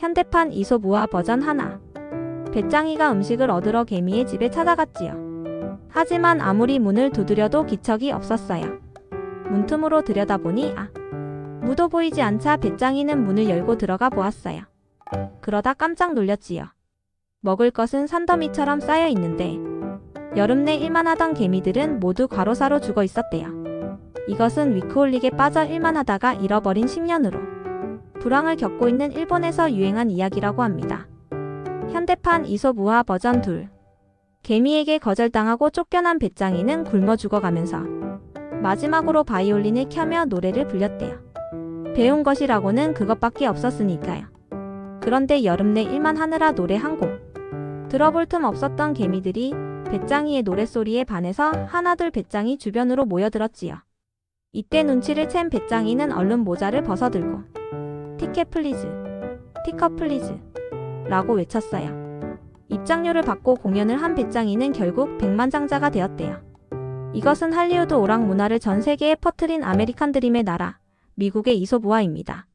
현대판 이솝우화 버전 하나. 배짱이가 음식을 얻으러 개미의 집에 찾아갔지요. 하지만 아무리 문을 두드려도 기척이 없었어요. 문틈으로 들여다보니 아 무도 보이지 않자 배짱이는 문을 열고 들어가 보았어요. 그러다 깜짝 놀랐지요. 먹을 것은 산더미처럼 쌓여 있는데 여름 내 일만 하던 개미들은 모두 과로사로 죽어 있었대요. 이것은 위크홀릭에 빠져 일만 하다가 잃어버린 10년으로 불황을 겪고 있는 일본에서 유행한 이야기라고 합니다. 현대판 이솝우화 버전 2 개미에게 거절당하고 쫓겨난 배짱이는 굶어 죽어가면서 마지막으로 바이올린을 켜며 노래를 불렸대요. 배운 것이라고는 그것밖에 없었으니까요. 그런데 여름 내 일만 하느라 노래 한 곡. 들어볼 틈 없었던 개미들이 배짱이의 노랫소리에 반해서 하나둘 배짱이 주변으로 모여들었지요. 이때 눈치를 챈 배짱이는 얼른 모자를 벗어들고 티켓 플리즈, 티컵 플리즈 라고 외쳤어요. 입장료를 받고 공연을 한 배짱이는 결국 백만장자가 되었대요. 이것은 할리우드 오락 문화를 전 세계에 퍼뜨린 아메리칸 드림의 나라, 미국의 이솝우화입니다.